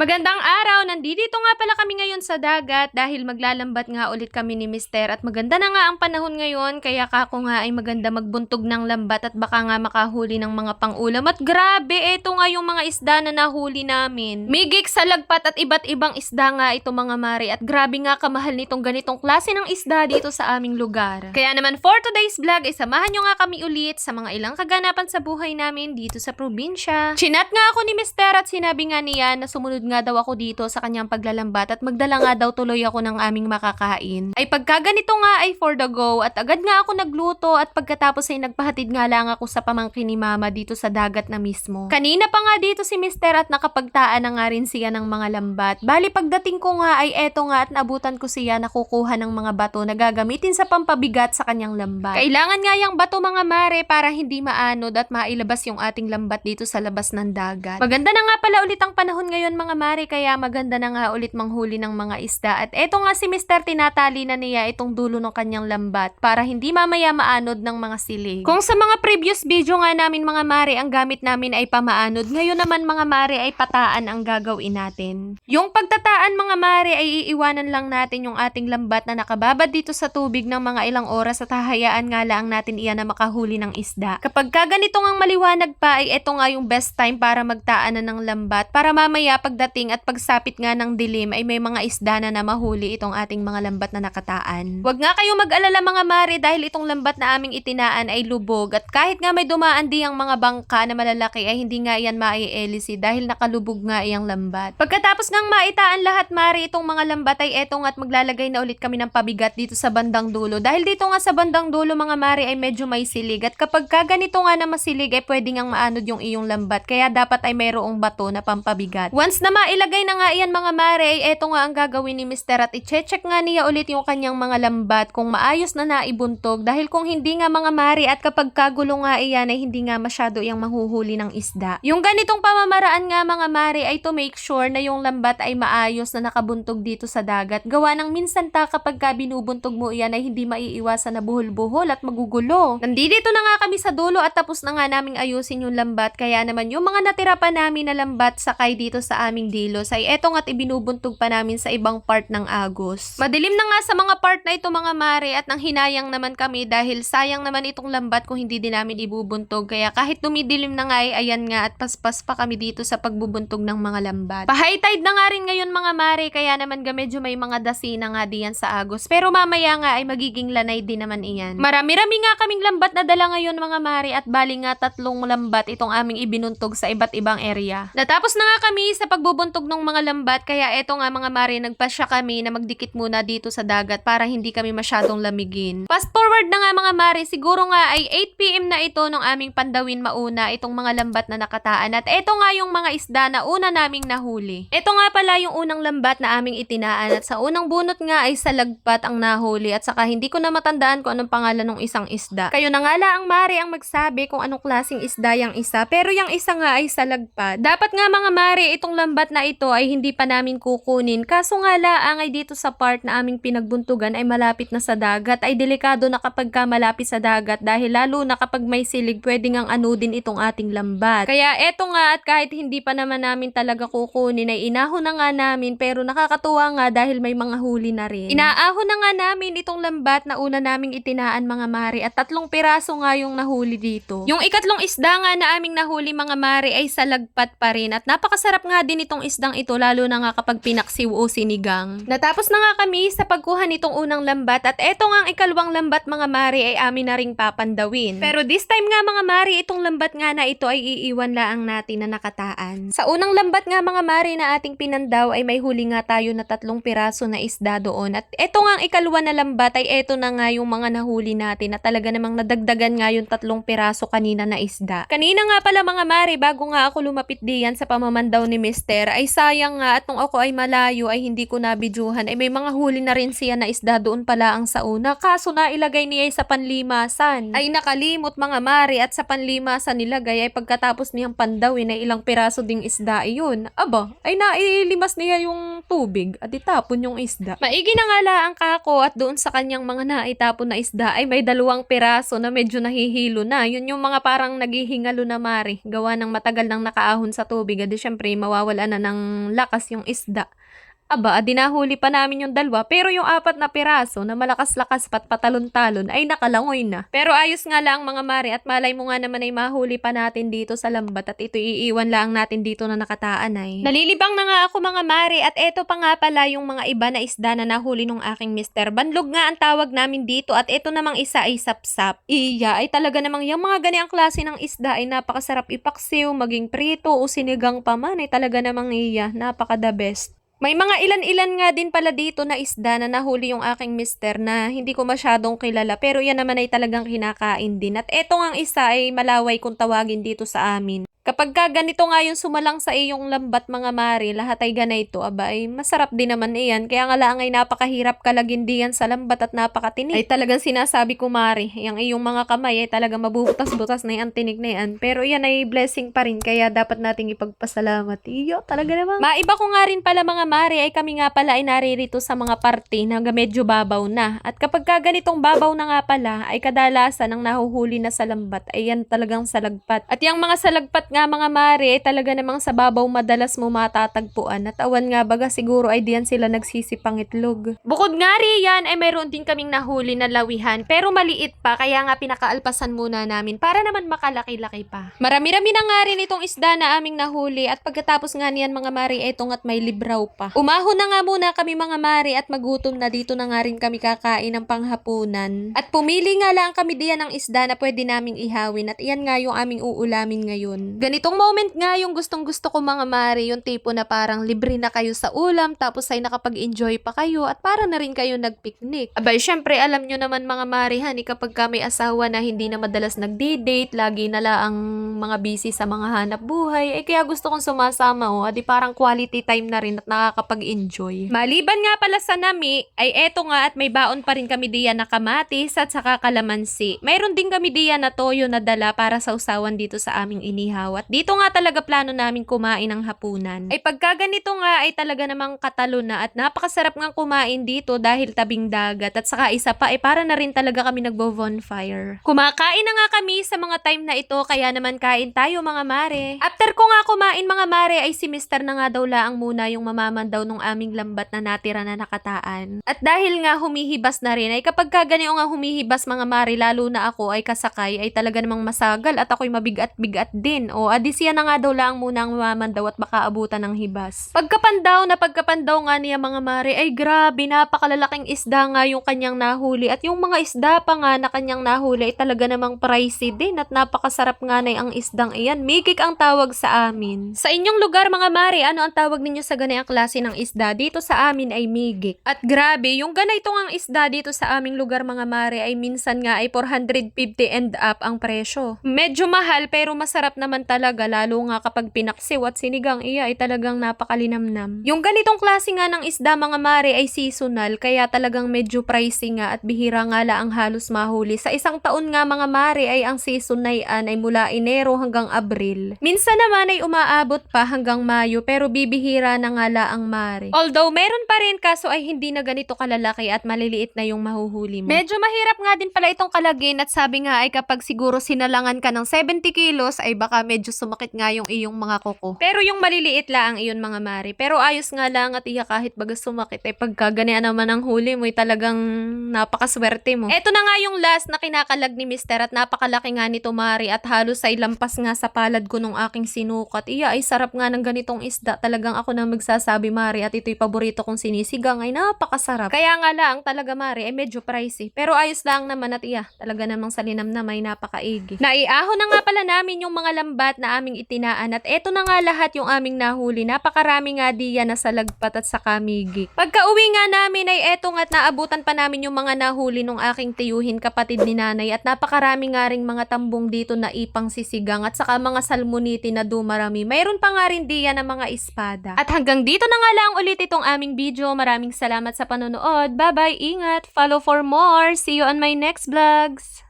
Magandang araw! Nandito nga pala kami ngayon sa dagat dahil maglalambat nga ulit kami ni Mister at maganda na nga ang panahon ngayon kaya kako nga ay maganda magbuntog ng lambat at baka nga makahuli ng mga pangulam at grabe eto nga yung mga isda na nahuli namin. Migik sa lagpat at iba't ibang isda nga ito mga mare at grabe nga kamahal nitong ganitong klase ng isda dito sa aming lugar. Kaya naman for today's vlog ay samahan nyo nga kami ulit sa mga ilang kaganapan sa buhay namin dito sa probinsya. Chinat nga ako ni Mister at sinabi nga niya na sumunod nga daw ako dito sa kanyang paglalambat at magdala nga daw tuloy ako ng aming makakain. Ay pagka ganito nga ay for the go at agad nga ako nagluto at pagkatapos ay nagpahatid nga lang ako sa pamangkin ni mama dito sa dagat na mismo. Kanina pa nga dito si Mister at nakapagtaan na nga rin siya ng mga lambat. Bali pagdating ko nga ay eto nga at nabutan ko siya na kukuha ng mga bato na gagamitin sa pampabigat sa kanyang lambat. Kailangan nga yung bato mga mare para hindi maanod at mailabas yung ating lambat dito sa labas ng dagat. Maganda na nga pala ulit ang panahon ngayon mga mare kaya maganda na nga ulit manghuli ng mga isda. At eto nga si Mr. tinatali na niya itong dulo ng kanyang lambat para hindi mamaya maanod ng mga silig. Kung sa mga previous video nga namin mga mare ang gamit namin ay pamaanod, ngayon naman mga mare ay pataan ang gagawin natin. Yung pagtataan mga mare ay iiwanan lang natin yung ating lambat na nakababad dito sa tubig ng mga ilang oras at hahayaan nga lang natin iyan na makahuli ng isda. Kapag ka ganito ngang maliwanag pa ay eto nga yung best time para magtaan na ng lambat para mamaya pagdating at pagsapit nga ng dilim ay may mga isda na na mahuli itong ating mga lambat na nakataan. Huwag nga kayong mag-alala mga mare dahil itong lambat na aming itinaan ay lubog at kahit nga may dumaan di ang mga bangka na malalaki ay hindi nga iyan maielisi dahil nakalubog nga iyang lambat. Pagkatapos ngang maitaan lahat mare itong mga lambat ay eto nga at maglalagay na ulit kami ng pabigat dito sa bandang dulo dahil dito nga sa bandang dulo mga mare ay medyo may silig at kapag ka ganito nga na masilig ay pwede ngang maanod yung iyong lambat kaya dapat ay mayroong bato na pampabigat. Once na mailagay na nga iyan mga mare ay eto nga ang gagawin ni Mr. at i-check nga niya ulit yung kanyang mga lambat kung maayos na naibuntog dahil kung hindi nga mga mare at kapag kagulo nga iyan ay hindi nga masyado yung mahuhuli ng isda. Yung ganitong pamamaraan nga mga mare ay to make sure na yung lambat ay maayos na nakabuntog dito sa dagat. Gawa ng minsan ta kapag ka binubuntog mo iyan ay hindi maiiwasan na buhol-buhol at magugulo. Nandito na nga kami sa dulo at tapos na nga naming ayusin yung lambat kaya naman yung mga natira pa namin na lambat sakay dito sa aming dilos ay eto nga't ibinubuntog pa namin sa ibang part ng Agos. Madilim na nga sa mga part na ito mga mare at nang hinayang naman kami dahil sayang naman itong lambat kung hindi din namin ibubuntog kaya kahit dumidilim na nga ay ayan nga at paspas pa kami dito sa pagbubuntog ng mga lambat. Pa-high tide na nga rin ngayon mga mare kaya naman ga medyo may mga dasina nga diyan sa Agos pero mamaya nga ay magiging lanay din naman iyan. Marami-rami nga kaming lambat na dala ngayon mga mare at bali nga tatlong lambat itong aming ibinuntog sa iba't ibang area. Natapos na nga kami sa pagbubuntog ng mga lambat kaya eto nga mga mare nagpasya kami na magdikit muna dito sa dagat para hindi kami masyadong lamigin. Fast forward na nga mga mare siguro nga ay 8pm na ito nung aming pandawin mauna itong mga lambat na nakataan at eto nga yung mga isda na una naming nahuli. Eto nga pala yung unang lambat na aming itinaan at sa unang bunot nga ay sa lagpat ang nahuli at saka hindi ko na matandaan kung anong pangalan ng isang isda. Kayo na nga lang mare ang magsabi kung anong klaseng isda yung isa pero yung isa nga ay sa lagpat. Dapat nga mga mare itong lambat na ito ay hindi pa namin kukunin kaso nga laang ay dito sa part na aming pinagbuntugan ay malapit na sa dagat ay delikado na kapag ka malapit sa dagat dahil lalo na kapag may silig pwede ngang anudin itong ating lambat. Kaya eto nga at kahit hindi pa naman namin talaga kukunin ay inahon na nga namin pero nakakatuwa nga dahil may mga huli na rin. Inaahon na nga namin itong lambat na una naming itinaan mga mari at tatlong piraso nga yung nahuli dito. Yung ikatlong isda nga na aming nahuli mga mari ay sa lagpat pa rin at napakasarap nga din itong isdang ito lalo na nga kapag pinaksiw o sinigang. Natapos na nga kami sa pagkuha nitong unang lambat at eto nga ang ikalawang lambat mga mari ay amin na ring papandawin. Pero this time nga mga mari itong lambat nga na ito ay iiwan laang natin na nakataan. Sa unang lambat nga mga mari na ating pinandaw ay may huli nga tayo na tatlong piraso na isda doon at eto nga ang ikalawa na lambat ay eto na nga yung mga nahuli natin na talaga namang nadagdagan nga yung tatlong piraso kanina na isda. Kanina nga pala mga mari bago nga ako lumapit diyan sa pamamandaw ni Mister ay sayang nga at nung ako ay malayo ay hindi ko nabidyuhan ay may mga huli na rin siya na isda doon pala ang sa una kaso na ilagay niya sa panlimasan. Ay nakalimot mga mari at sa panlimasan nilagay ay pagkatapos niyang pandawin ay ilang piraso ding isda iyon. Aba, ay nailimas niya yung tubig at itapon yung isda. Maigi na nga ang kako at doon sa kanyang mga naitapon na isda ay may dalawang piraso na medyo nahihilo na. Yun yung mga parang naghihingalo na mari. Gawa ng matagal nang nakaahon sa tubig. Adi syempre mawawala na ng lakas yung isda. Aba, adi nahuli pa namin yung dalawa, pero yung apat na piraso na malakas-lakas pat patalon-talon ay nakalangoy na. Pero ayos nga lang mga mare at malay mo nga naman ay mahuli pa natin dito sa lambat at ito iiwan lang natin dito na nakataan ay. Nalilibang na nga ako mga mare at eto pa nga pala yung mga iba na isda na nahuli nung aking mister. Banlog nga ang tawag namin dito at eto namang isa ay sapsap. Iya ay talaga namang yung mga ganyang klase ng isda ay napakasarap ipaksiw, maging prito o sinigang pa man ay talaga namang iya, napaka the best. May mga ilan-ilan nga din pala dito na isda na nahuli yung aking mister na hindi ko masyadong kilala pero yan naman ay talagang kinakain din. At eto nga isa ay malaway kung tawagin dito sa amin. Kapag ka ganito nga yung sumalang sa iyong lambat mga mari, lahat ay ganito, aba ay masarap din naman iyan. Kaya nga lang ay napakahirap kalagin diyan sa lambat at napakatinig. Ay talagang sinasabi ko mari, yung iyong mga kamay ay talagang mabubutas-butas na yung tinig na yan. Pero yan ay blessing pa rin, kaya dapat nating ipagpasalamat. Iyo, talaga naman. Maiba ko nga rin pala mga mari, ay kami nga pala ay naririto sa mga parte na medyo babaw na. At kapag ka ganitong babaw na nga pala, ay kadalasan ang nahuhuli na sa lambat, ay yan talagang salagpat. At yung mga salagpat nga mga mare, ay talaga namang sa babaw madalas mo matatagpuan. At awan nga baga siguro ay diyan sila nagsisipang itlog. Bukod nga riyan ay mayroon din kaming nahuli na lawihan pero maliit pa kaya nga pinakaalpasan muna namin para naman makalaki-laki pa. Marami-rami na nga rin itong isda na aming nahuli at pagkatapos nga niyan mga mare etong at may libraw pa. Umahon na nga muna kami mga mare at magutom na dito na nga rin kami kakain ng panghapunan. At pumili nga lang kami diyan ng isda na pwede naming ihawin at iyan nga yung aming uulamin ngayon. Ganitong moment nga yung gustong gusto ko mga mare, yung tipo na parang libre na kayo sa ulam, tapos ay nakapag-enjoy pa kayo, at para na rin kayo nagpicnic. Abay, syempre, alam nyo naman mga mare, hani, kapag ka may asawa na hindi na madalas nagdi-date, lagi na lang mga busy sa mga hanap buhay, eh kaya gusto kong sumasama, oh, adi parang quality time na rin at nakakapag-enjoy. Maliban nga pala sa nami, ay eto nga at may baon pa rin kami diyan na kamatis at saka kalamansi. Mayroon din kami diyan na toyo na dala para sa usawan dito sa aming inihaw. At dito nga talaga plano namin kumain ng hapunan. Ay pagka ganito nga ay talaga namang katalo na at napakasarap nga kumain dito dahil tabing dagat at saka isa pa ay para na rin talaga kami nagbo-bonfire. Kumakain na nga kami sa mga time na ito kaya naman kain tayo mga mare. After ko nga kumain mga mare ay si Mr. na nga daw laang muna yung mamamandaw nung aming lambat na natira na nakataan. At dahil nga humihibas na rin ay kapag ka nga humihibas mga mare lalo na ako ay kasakay ay talaga namang masagal at ako'y mabigat-bigat din o adi siya na nga daw lang muna ang mamandaw at baka abutan ng hibas. Pagkapandaw na pagkapandaw nga niya mga mare ay grabe napakalalaking isda nga yung kanyang nahuli at yung mga isda pa nga na kanyang nahuli ay talaga namang pricey din at napakasarap nga na ang isdang iyan. Migik ang tawag sa amin. Sa inyong lugar mga mare, ano ang tawag ninyo sa ganayang klase ng isda? Dito sa amin ay migik. At grabe, yung ganitong ang isda dito sa aming lugar mga mare ay minsan nga ay 450 and up ang presyo. Medyo mahal pero masarap naman talaga lalo nga kapag pinaksiw at sinigang iya ay talagang napakalinamnam. Yung ganitong klase nga ng isda mga mare ay seasonal kaya talagang medyo pricey nga at bihira nga la ang halos mahuli. Sa isang taon nga mga mare ay ang season na iyan ay mula Enero hanggang Abril. Minsan naman ay umaabot pa hanggang Mayo pero bibihira na nga la ang mare. Although meron pa rin kaso ay hindi na ganito kalalaki at maliliit na yung mahuhuli mo. Medyo mahirap nga din pala itong kalagin at sabi nga ay kapag siguro sinalangan ka ng 70 kilos ay baka medyo sumakit nga yung iyong mga kuko. Pero yung maliliit lang ang iyon mga mari. Pero ayos nga lang at iya kahit baga sumakit ay pagka ganyan naman ang huli mo ay talagang napakaswerte mo. Eto na nga yung last na kinakalag ni Mister at napakalaki nga nito mari at halos ay lampas nga sa palad ko nung aking sinukat. Iya ay sarap nga ng ganitong isda. Talagang ako na magsasabi mari at ito'y paborito kong sinisigang ay napakasarap. Kaya nga lang talaga mari ay medyo pricey. Pero ayos lang naman at iya talaga namang sa linam na may napakaigi. Naiahon na nga pala namin yung mga lambat na aming itinaan at eto na nga lahat yung aming nahuli. Napakarami nga diyan na sa lagpat at sa kamigi. Pagka uwi nga namin ay eto nga at naabutan pa namin yung mga nahuli nung aking tiyuhin kapatid ni nanay at napakarami nga ring mga tambong dito na ipang sisigang at saka mga salmoniti na dumarami. Mayroon pa nga rin diyan na mga espada. At hanggang dito na nga lang ulit itong aming video. Maraming salamat sa panonood. Bye bye, ingat, follow for more. See you on my next vlogs.